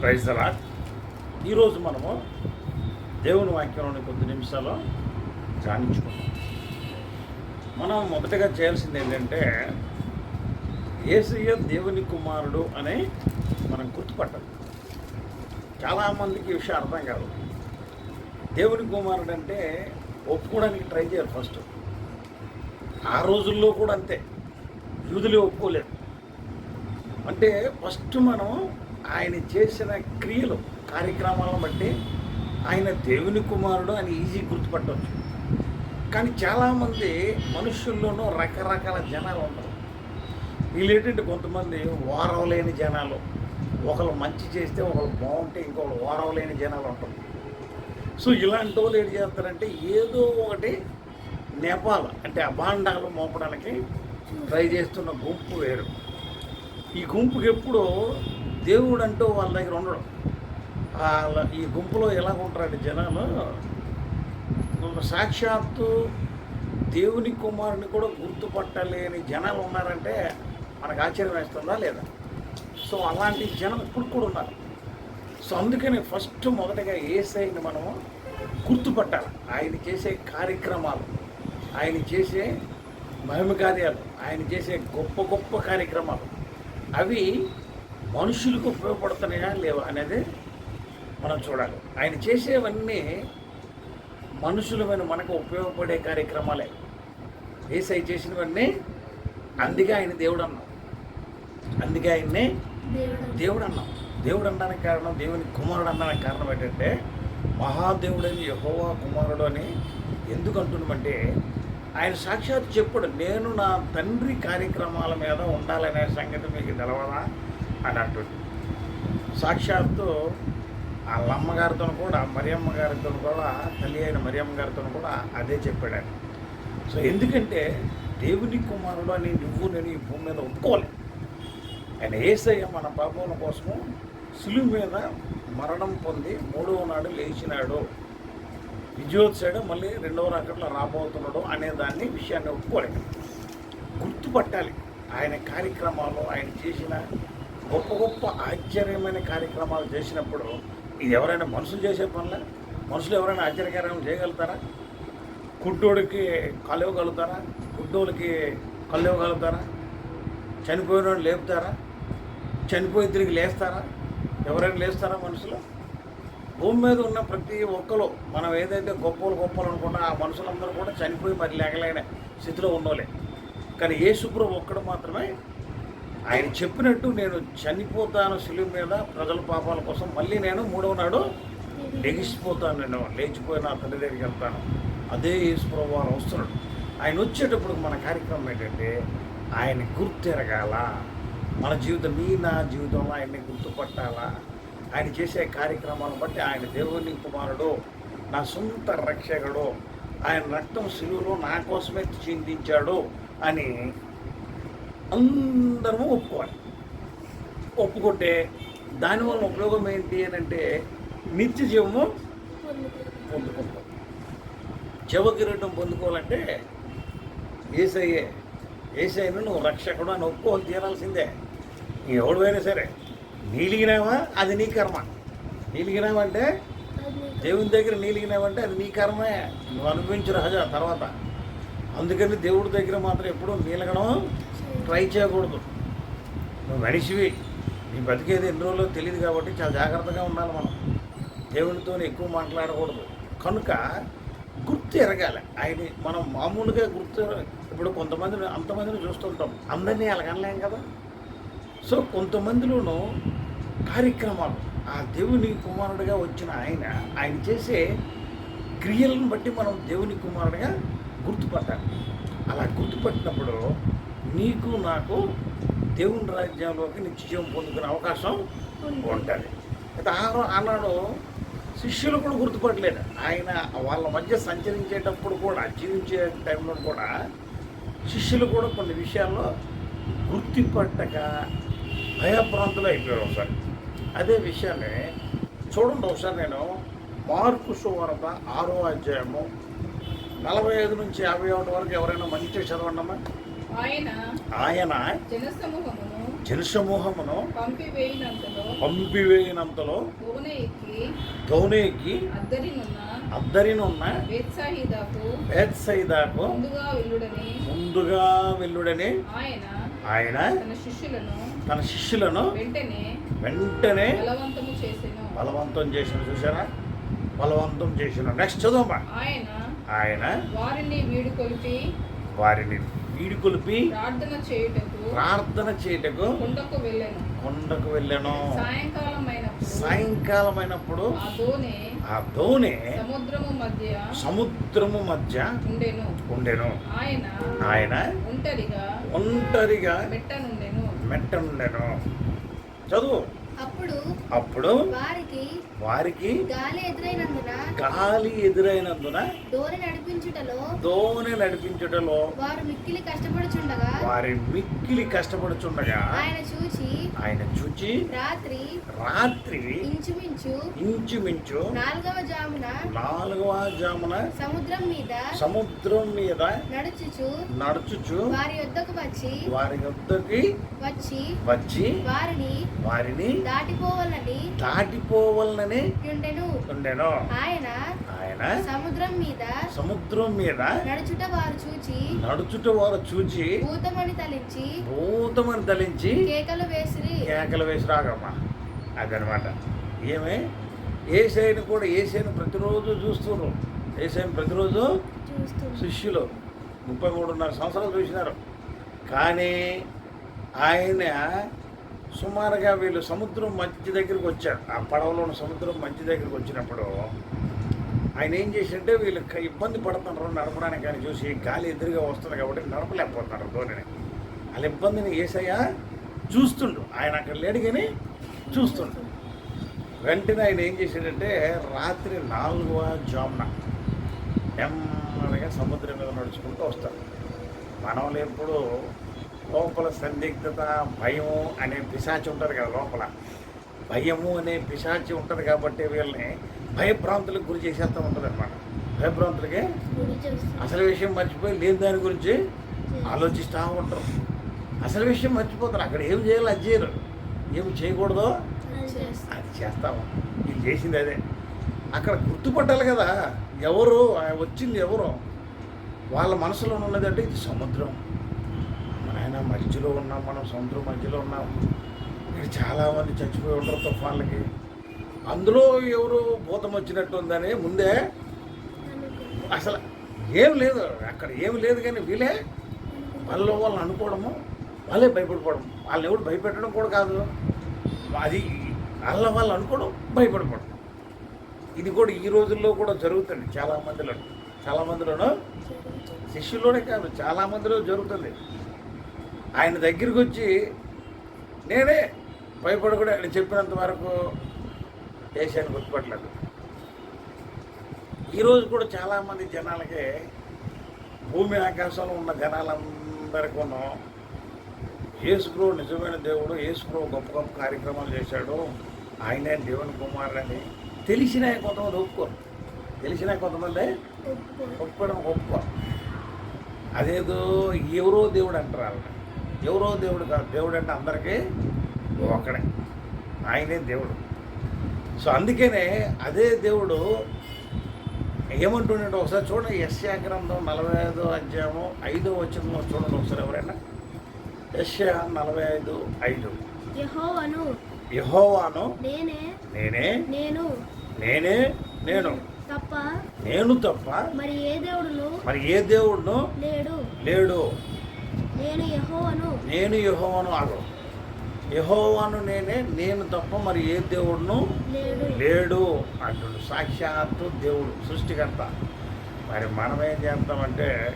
Praise దలా ఈరోజు మనము దేవుని వాక్యంలోని కొద్ది నిమిషాలు ధ్యానించుకుందాం. మనం మొదటగా చేయాల్సింది ఏంటంటే ఏసయ్య దేవుని కుమారుడు అని మనం గుర్తుపట్టాలి. చాలామందికి ఈ విషయం అర్థం కాదు. దేవుని కుమారుడు అంటే ఒప్పుకోవడానికి ట్రై చేయాలి ఫస్ట్. ఆ రోజుల్లో కూడా అంతే. యూదులే ఒప్పుకోలేదు. అంటే ఫస్ట్ మనం ఆయన చేసిన క్రియలు కార్యక్రమాలను బట్టి ఆయన దేవుని కుమారుడు అని ఈజీ గుర్తుపట్టవచ్చు కానీ చాలామంది మనుషుల్లోనూ రకరకాల జనాలు ఉంటారు. వీళ్ళు కొంతమంది ఓరవలేని జనాలు. ఒకళ్ళు మంచి చేస్తే ఒకళ్ళు బాగుంటే ఇంకొకళ్ళు ఓరవలేని జనాలు ఉంటారు. సో ఇలాంటి వాళ్ళు ఏం చేస్తారంటే ఏదో ఒకటి నేపాల్ అంటే అభాండాలు మోపడానికి ట్రై చేస్తున్న గుంపు వేరు. ఈ గుంపుకి ఎప్పుడు దేవుడు అంటూ వాళ్ళ దగ్గర ఉండడు. వాళ్ళ ఈ గుంపులో ఎలా ఉంటారంటే జనాలు? సాక్షాత్తు దేవుని కుమారుని కూడా గుర్తుపట్టలేని జనాలు ఉన్నారంటే మనకు ఆశ్చర్యం వేస్తుందా లేదా? సో అలాంటి జనం ఇప్పుడు కూడా ఉన్నారు. సో అందుకని ఫస్ట్ మొదటగా ఏసైని మనము గుర్తుపట్టాలి. ఆయన చేసే కార్యక్రమాలు ఆయన చేసే మహిమ కార్యాలు ఆయన చేసే గొప్ప గొప్ప కార్యక్రమాలు అవి మనుషులకు ఉపయోగపడుతున్నాయా లేవా అనేది మనం చూడాలి. ఆయన చేసేవన్నీ మనుషులమైన మనకు ఉపయోగపడే కార్యక్రమాలే. ఏసై చేసినవన్నీ అందుకే ఆయన దేవుడు అన్నాం అందుకే ఆయన్ని దేవుడు అన్నాం దేవుడు అనడానికి కారణం దేవుని కుమారుడు అనడానికి కారణం ఏంటంటే మహాదేవుడని యహోవా కుమారుడు అని ఎందుకు అంటున్నామంటే ఆయన సాక్షాత్ చెప్పుడు నేను నా తండ్రి కార్యక్రమాల మీద ఉండాలనే సంగతి మీకు తెలవదా? అని అంటుంది సాక్షాత్తు వాళ్ళ అమ్మగారితో కూడా మరియమ్మ గారితో కూడా తల్లి అయిన మరియమ్మ గారితో కూడా అదే చెప్పాడు ఆయన సో ఎందుకంటే దేవుని కుమారుడు అని నువ్వు నేను ఈ భూమి మీద ఒప్పుకోవాలి. ఆయన ఏసయ్య మన పాపముల కోసము సులువు మీద మరణం పొంది మూడవ నాడు లేచినాడు. విజయోత్సాడు మళ్ళీ రెండవ రాకట్లో రాబోతున్నాడు అనే దాన్ని విషయాన్ని ఒప్పుకోలేదు గుర్తుపట్టాలి. ఆయన కార్యక్రమాలు ఆయన చేసిన గొప్ప గొప్ప ఆశ్చర్యమైన కార్యక్రమాలు చేసినప్పుడు ఇది ఎవరైనా మనుషులు చేసే పనులే? మనుషులు ఎవరైనా ఆశ్చర్యకరం చేయగలుగుతారా? కుడ్డోడికి కళ్ళు ఇవ్వగలుగుతారా గుడ్డోళ్ళకి కళ్ళు ఇవ్వగలుగుతారా చనిపోయిన వాళ్ళు లేపుతారా? చనిపోయి తిరిగి లేస్తారా? ఎవరైనా లేస్తారా మనుషులు? భూమి మీద ఉన్న ప్రతి ఒక్కరు మనం ఏదైతే గొప్పలు గొప్పలు అనుకున్నా ఆ మనుషులందరూ కూడా చనిపోయి మరి లేకలేని స్థితిలో ఉన్నోలే కానీ ఏ శుభ్రం ఒక్కడు మాత్రమే ఆయన చెప్పినట్టు నేను చనిపోతాను శిలువు మీద ప్రజల పాపాల కోసం. మళ్ళీ నేను మూడవ నాడు లెగిసిపోతాను నేను. లేచిపోయిన తండ్రి దగ్గరికి వెళ్తాను. అదే యేసుప్రభు వారు వస్తున్నాడు. ఆయన వచ్చేటప్పుడు మన కార్యక్రమం ఏంటంటే ఆయన గుర్తెరగాల? మన జీవితం నీ నా జీవితంలో ఆయన్ని గుర్తుపట్టాలా? ఆయన చేసే కార్యక్రమాలను బట్టి ఆయన దేవుని కుమారుడు నా సొంత రక్షకుడు ఆయన రక్తం సులువులో నా కోసమే చిందించాడు అని అందరము ఒప్పుకోవాలి. ఒప్పుకుంటే దానివల్ల ఉపయోగం ఏంటి అని అంటే నిత్య జీవము పొందుకుంటాం. చెవ కిరీటం పొందుకోవాలంటే ఏసయ్యే ఏసైను నువ్వు రక్షకుడు అని ఒప్పుకోవాలి తీరాల్సిందే. ఎవడువైనా సరే. నీలిగినావా? అది నీ కర్మ. నీలిగినావంటే దేవుని దగ్గర నీలిగినావంటే అది నీ కర్మే. నువ్వు అనుభవించు రహజా తర్వాత. అందుకని దేవుడి దగ్గర మాత్రం ఎప్పుడూ నీలగడం ట్రై చేయకూడదు. నువ్వు మనిషివి. నీ బతికేది ఎన్ని రోజులో తెలియదు కాబట్టి చాలా జాగ్రత్తగా ఉండాలి మనం. దేవునితో ఎక్కువ మాట్లాడకూడదు. కనుక గుర్తు ఎరగాలి. ఆయన మనం మామూలుగా గుర్తు ఇప్పుడు కొంతమందిని అంతమందిని చూస్తుంటాం. అందరినీ ఎలగనలేం కదా? సో కొంతమందిలోనూ కార్యక్రమాలు ఆ దేవుని కుమారుడిగా వచ్చిన ఆయన ఆయన చేసే క్రియలను బట్టి మనం దేవుని కుమారుడిగా గుర్తుపట్టాలి. అలా గుర్తుపట్టినప్పుడు నీకు నాకు దేవుని రాజ్యంలోకి నిత్యం పొందుకునే అవకాశం ఉంటుంది. అయితే ఆనాడు శిష్యులు కూడా గుర్తుపట్టలేదు. ఆయన వాళ్ళ మధ్య సంచరించేటప్పుడు కూడా జీవించే టైంలో కూడా శిష్యులు కూడా కొన్ని విషయాల్లో గుర్తుపట్టక భయప్రాంతులు అయిపోయారు ఒకసారి. అదే విషయాన్ని చూడండి ఒకసారి నేను మార్కు సువార్త ఆరో అధ్యాయము నలభై ఐదు నుంచి యాభై ఒకటి వరకు ఎవరైనా మంచి చదవండమ్మా? ఆయన ఆయన జనసమూహమును పంపివేయినంతలో దోణ ఎక్కి అద్దరినున్న బేత్సైదాకు ముందుగా వెళ్ళుడని వెళ్ళుడని ఆయన ఆయన తన శిష్యులను తన శిష్యులను వెంటనే వెంటనే బలవంతం చేసిన. చూసారా బలవంతం చేసిన. నెక్స్ట్ చదువు ఆయన ఆయన వారిని వీడుకొలిపి వారిని వీడుకొలిపి ప్రార్థన చేయుటకు ప్రార్థన చేయటకు కొండకు వెళ్ళాను. కొండకు వెళ్ళాను. సాయంకాలం అయినప్పుడు సాయంకాలం అయినప్పుడు ఆ దోణి సముద్రము మధ్య సముద్రము మధ్య ఉండెను. ఉండెను. ఆయన ఆయన ఒంటరిగా ఒంటరిగా మెట్ట నుండెను మెట్ట ఉండెను చదువు అప్పుడు వారికి వారికి గాలి ఎదురైనందున గాలి ఎదురైనందున దోణి నడిపించుటలో దోణి నడిపించుటలో వారు మిక్కిలి కష్టపడుచుండగా వారి మిక్కిలి కష్టపడుచుండగా ఆయన చూచి ఆయన చూచి రాత్రి రాత్రి ఇంచుమించు ఇంచుమించు నాలుగవ జామున నాలుగవ జామున సముద్రం మీద సముద్రం మీద నడుచుచు నడుచుచు వారి యొద్దకు వచ్చి వారి వద్దకి వచ్చి వచ్చి వారిని వారిని దాటిపోవాలని దాటిపోవాలని ఉండెను. ఉండెను. ఆయన ఆయన సముద్రం మీద సముద్రం మీద నడుచుట వారు చూచి నడుచుట వారు చూచి భూతమని తలించి భూతమని తలించి కేకలు వేసిరి. కేకలు వేసి రాగమ్మా. అదనమాట. ఏమే? ఏసైని కూడా ఏసైని ప్రతిరోజు చూస్తున్నారు ఏసైని ప్రతిరోజు శిష్యులు. ముప్పై మూడున్నర సంవత్సరాలు చూసినారు. కానీ ఆయన సుమారుగా వీళ్ళు సముద్రం మంచి దగ్గరికి వచ్చారు. ఆ పడవలో ఉన్న సముద్రం మంచి దగ్గరికి వచ్చినప్పుడు ఆయన ఏం చేసింటే వీళ్ళు ఇబ్బంది పడుతున్నారు. నడపడానికి అని చూసి గాలి ఎదురుగా వస్తుంది కాబట్టి నడపలేకపోతున్నారు ధోనిని. వాళ్ళ ఇబ్బందిని ఏసయ్యా చూస్తుండు. ఆయన అక్కడ లేడు కానీ చూస్తుండు. వెంటనే ఆయన ఏం చేశాడంటే రాత్రి నాలుగవ జామున నెమ్మదిగా సముద్రం మీద నడుచుకుంటూ వస్తారు మనం ఎప్పుడు లోపల సందిగ్ధత భయము అనే పిశాచి ఉంటుంది కదా లోపల. భయము అనే పిశాచి ఉంటుంది కాబట్టి వీళ్ళని భయభ్రాంతులకు గురి చేసేస్తూ ఉంటుంది అనమాట భయభ్రాంతులకి అసలు విషయం మర్చిపోయి లేని దాని గురించి ఆలోచిస్తూ ఉంటారు. అసలు విషయం మర్చిపోతారు. అక్కడ ఏం చేయాలో అది చేయరు. ఏం చేయకూడదో అది చేస్తాము ఇది చేసింది అదే. అక్కడ గుర్తుపట్టాలి కదా. ఎవరు వచ్చింది ఎవరు? వాళ్ళ మనసులో ఉన్నదంటే ఇది సముద్రం. మధ్యలో ఉన్నాం మనం సముద్రం మధ్యలో ఉన్నాం. ఇక్కడ చాలామంది చచ్చిపోయి ఉంటారు తుఫాన్లకి. అందులో ఎవరు భూతం వచ్చినట్టు ఉందని ముందే అసలు ఏం లేదు అక్కడ ఏం లేదు కానీ వీళ్ళే వాళ్ళలో వాళ్ళని అనుకోవడము వాళ్ళే భయపడిపోవడం. వాళ్ళని ఎవరు భయపెట్టడం కూడా కాదు. అది వాళ్ళ వాళ్ళు అనుకోవడం భయపడిపోవడం. ఇది కూడా ఈ రోజుల్లో కూడా జరుగుతుంది. చాలా మందిలో చాలా మందిలోనూ కాదు చాలా మందిలో జరుగుతుంది. ఆయన దగ్గరికి వచ్చి నేనే భయపడకూడదు ఆయన చెప్పినంత వరకు దేశాన్ని గుర్తుపట్టలేదు. ఈరోజు కూడా చాలామంది జనాలకి భూమి ఆకాశంలో ఉన్న జనాలందరికీ యేసుప్రభు నిజమైన దేవుడు యేసుప్రభు గొప్ప గొప్ప కార్యక్రమాలు చేశాడు. ఆయనే దేవుని కుమారుడని తెలిసిన కొంతమంది ఒప్పుకోరు. తెలిసిన కొంతమంది ఒప్పుకోవడం ఒప్పుకోరు. అదేదో ఎవరో దేవుడు అంటారు వాళ్ళని. ఎవరో దేవుడు కాదు దేవుడు అంటే అందరికీ ఒక్కడే ఆయనే దేవుడు. సో అందుకనే అదే దేవుడు ఏమంటుండే ఒకసారి చూడండి యశ్యా గ్రంథం నలభై ఐదో అధ్యాయము ఐదో వచనంలో చూడండి ఒకసారి ఎవరైనా. యశ్యా నలభై ఐదు. ఐదు యెహోవాను నేనే నేనే నేను నేనే నేను. తప్ప నేను తప్ప మరి ఏ దేవుడును మరి ఏ దేవుడును లేడు. లేడు. నేను యెహోవాను. నేను యహోవాను నేనే నేను తప్ప మరి ఏ దేవుడును లేడు. లేడు అంటుడు. సాక్షాత్తు దేవుడు సృష్టికర్త. మరి మనం ఏం చేస్తామంటే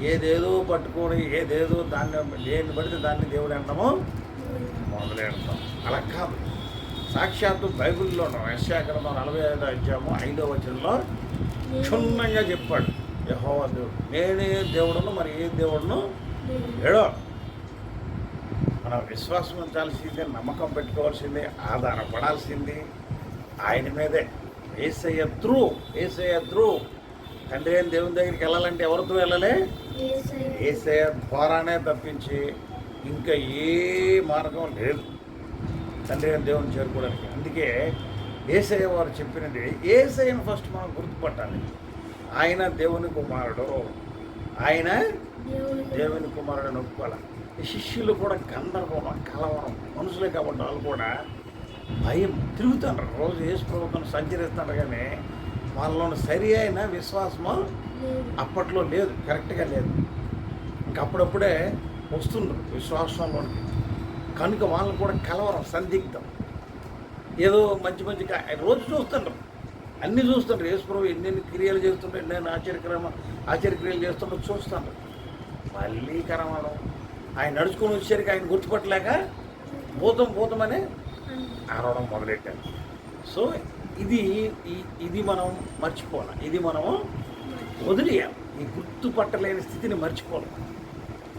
ఏదేదో పట్టుకొని ఏదేదో దాన్ని దేన్ని పడితే దాన్ని దేవుడు అంటామో? మొదలెడతాం. అలా కాదు. సాక్షాత్తు బైబిల్లోనూ యశాగ్రంథం నలభై ఐదో అధ్యాయము ఐదో వచనంలో క్షుణ్ణంగా చెప్పాడు. యహోవా దేవుడు. నేనే దేవుడును మరి ఏ దేవుడును లేడో మన విశ్వాసం ఉంచాల్సిందే నమ్మకం పెట్టుకోవాల్సిందే ఆధారపడాల్సింది. ఆయన మీదే. Yesayya through Yesayya through. తండ్రి అయిన దేవుని దగ్గరికి వెళ్ళాలంటే ఎవరితో వెళ్ళాలి. ఏసయ్య. ద్వారానే తప్పించి ఇంకా ఏ మార్గం లేదు. తండ్రి అయిన దేవుని చేరుకోవడానికి. అందుకే ఏసయ్య వారు చెప్పినది ఏసయ్యను ఫస్ట్ మనం గుర్తుపట్టాలి. ఆయన దేవుని కుమారుడు. ఆయన దేవుని కుమారుడు ఒప్పుకోవాలి ఈ శిష్యులు కూడా గందరగోళం కలవరం. మనుషులే కాబట్టి వాళ్ళు కూడా భయం. తిరుగుతుంటారు రోజు యేసు ప్రభుత్వం సంచరిస్తారు కానీ వాళ్ళలో సరి అయిన విశ్వాసము అప్పట్లో లేదు. కరెక్ట్గా లేదు. ఇంకప్పుడప్పుడే వస్తుండ్రు విశ్వాసంలోనికి. కనుక వాళ్ళు కూడా కలవరం సందిగ్ధం. ఏదో మంచి మంచి రోజు చూస్తుండ్రు. అన్నీ చూస్తుండ్రు. యేసుప్రభు ఎన్నెన్ని క్రియలు చేస్తుండ్రు ఎన్నెన్ని ఆశ్చర్యక్రమ ఆశ్చర్యక్రియలు చేస్తుండ్రు చూస్తుండ్రు. మళ్ళీ కరవడం ఆయన నడుచుకొని వచ్చేసరికి ఆయన గుర్తుపట్టలేక భూతం భూతమని అరవడం మొదలెట్టారు. సో ఇది ఇది మనం మర్చిపోవాలి? ఇది మనము వదిలేయాలి. ఈ గుర్తుపట్టలేని స్థితిని మర్చిపోవాలి?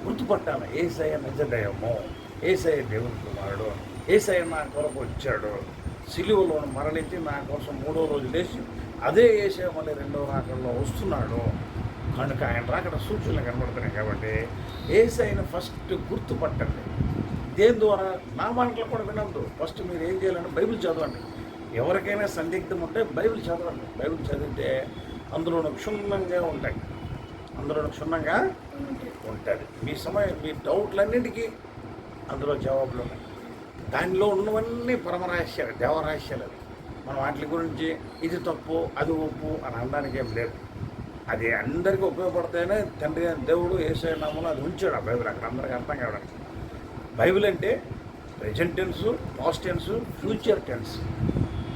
గుర్తుపట్టాలి? ఏసయ్య నిజ దైవము ఏసయ్య దేవుని కుమారుడు. ఏసయ్య నా కొరకు వచ్చాడు. సిలువలో మరణించి నా కోసం మూడో రోజు లేచి అదే ఏసయ్య మళ్ళీ రెండో రాకల్లో వస్తున్నాడు. కనుక ఆయన రాకడ సూచనలు కనబడుతున్నాయి కాబట్టి ఏసైన ఫస్ట్ గుర్తుపట్టండి. దేని ద్వారా? నా మాటలు కూడా వినద్దు ఫస్ట్ మీరు ఏం చేయాలంటే బైబిల్ చదవండి. ఎవరికైనా సందిగ్ధం ఉంటే బైబిల్ చదవండి. బైబిల్ చదివితే అందులో క్షుణ్ణంగా ఉంటాయి. అందులో క్షుణ్ణంగా ఉంటుంది మీ సమయం మీ డౌట్లన్నింటికీ అందులో జవాబులు ఉన్నాయి. దానిలో ఉన్నవన్నీ పరమరహస్యాలు దేవరహస్యాలు అవి. మనం వాటి గురించి ఇది తప్పు అది ఒప్పు అని అనడానికి ఏం లేదు. అది అందరికీ ఉపయోగపడితేనే తండ్రి అయిన దేవుడు ఏసే నామలో అది ఉంచాడు ఆ బైబిల్ అక్కడ అందరికీ అర్థం కావడానికి. బైబిల్ అంటే present tense past tense future tense.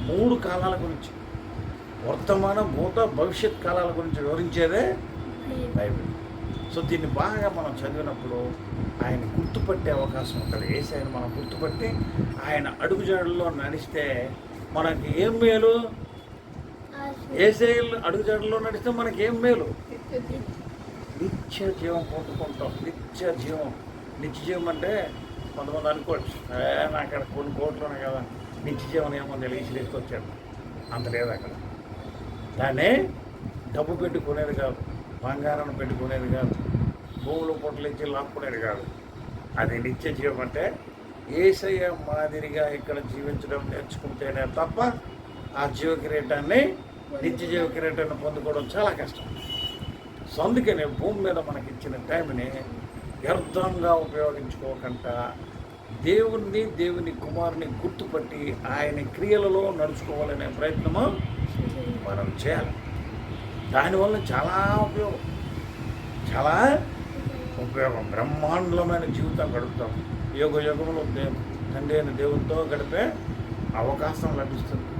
మూడు కాలాల గురించి. వర్తమాన భూత భవిష్యత్ కాలాల గురించి వివరించేదే బైబిల్. సో దీన్ని బాగా మనం చదివినప్పుడు ఆయన గుర్తుపట్టే అవకాశం ఉంటుంది. ఏసైని మనం గుర్తుపట్టి ఆయన అడుగుజాడల్లో నడిస్తే మనకి ఏం మేలు? ఏసైలు అడుగుజాడల్లో నడిస్తే మనకి ఏం మేలు? నిత్య జీవం పొందుకుంటాం నిత్య జీవం. నిత్య జీవం అంటే కొంతమంది అనుకోవచ్చు. "ఏ, నాకు అక్కడ కొన్ని కోట్లనే కదా. నిత్య జీవనం ఏమో తెలిసి తీసుకొచ్చాడు. అంత లేదు అక్కడ. దాన్ని డబ్బు పెట్టుకునేది కాదు బంగారం పెట్టుకునేది కాదు భూములు పొట్టలు ఇచ్చి లాక్కునేది కాదు. అది నిత్య జీవం అంటే ఏసయ్య మాదిరిగా ఇక్కడ జీవించడం నేర్చుకుంటేనే తప్ప ఆ జీవ కిరీటాన్ని నిత్య జీవ కిరీటాన్ని పొందుకోవడం చాలా కష్టం. సో అందుకనే భూమి మీద మనకి ఇచ్చిన టైంని వ్యర్థంగా ఉపయోగించుకోకుండా దేవుణ్ణి దేవుని కుమారుని గుర్తుపట్టి ఆయన క్రియలలో నడుచుకోవాలనే ప్రయత్నము మనం చేయాలి. దానివల్ల చాలా ఉపయోగం. చాలా ఉపయోగం. బ్రహ్మాండమైన జీవితం గడుపుతాం. యోగ యోగంలో దేవు తండ్రి అయిన దేవునితో గడిపే అవకాశం లభిస్తుంది.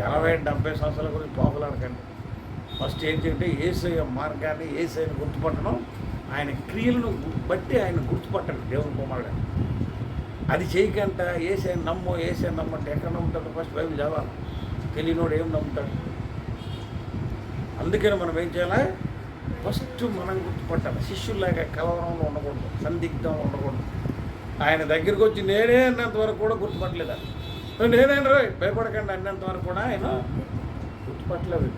ఎనభై డెబ్బై సంవత్సరాల గురించి పోగలాడకండి. ఫస్ట్ ఏంటంటే ఏసయ్య మార్గాన్ని ఏసైని గుర్తుపట్టడం ఆయన క్రియలను బట్టి ఆయన గుర్తుపట్టండి దేవుని కుమారుడు. అది చేయకంట ఏసై నమ్ము ఏసై నమ్మంటే ఎక్కడ నమ్ముతాడు? ఫస్ట్ బైబిల్ చదవాలి. తెలియనోడు ఏం నమ్ముతాడు? అందుకని మనం ఏం చేయాలి? ఫస్ట్ మనం గుర్తుపట్టాలి. శిష్యుల్లాగా కలవరంలో ఉండకూడదు సందిగ్ధం ఉండకూడదు. ఆయన దగ్గరికి వచ్చి నేనే అన్నంత వరకు కూడా గుర్తుపట్టలేదు? నేనే భయపడకండి అన్నంత వరకు కూడా ఆయన గుర్తుపట్టలేదు.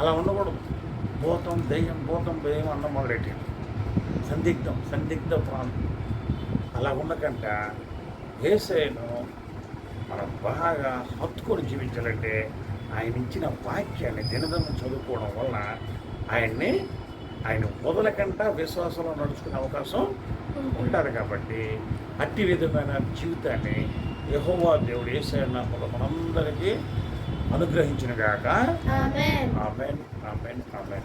అలా ఉండకూడదు. భూతం దెయ్యం భూతం దెయ్యం అన్న మొదలెట్టాడు సందిగ్ధం సందిగ్ధ ప్రాంతం. అలా ఉండకంట. ఏసైను మనం బాగా హత్తుకొని జీవించాలంటే ఆయన ఇచ్చిన వాక్యాన్ని దినదినం చదువుకోవడం వల్ల ఆయన్ని ఆయన వదలకంట విశ్వాసంలో నడుచుకునే అవకాశం ఉంటారు కాబట్టి అట్టి విధమైన జీవితాన్ని యెహోవా దేవుడు ఏసైనా మనందరికీ అనుగ్రహించిన గాక ఆమేన్. Amen amen amen.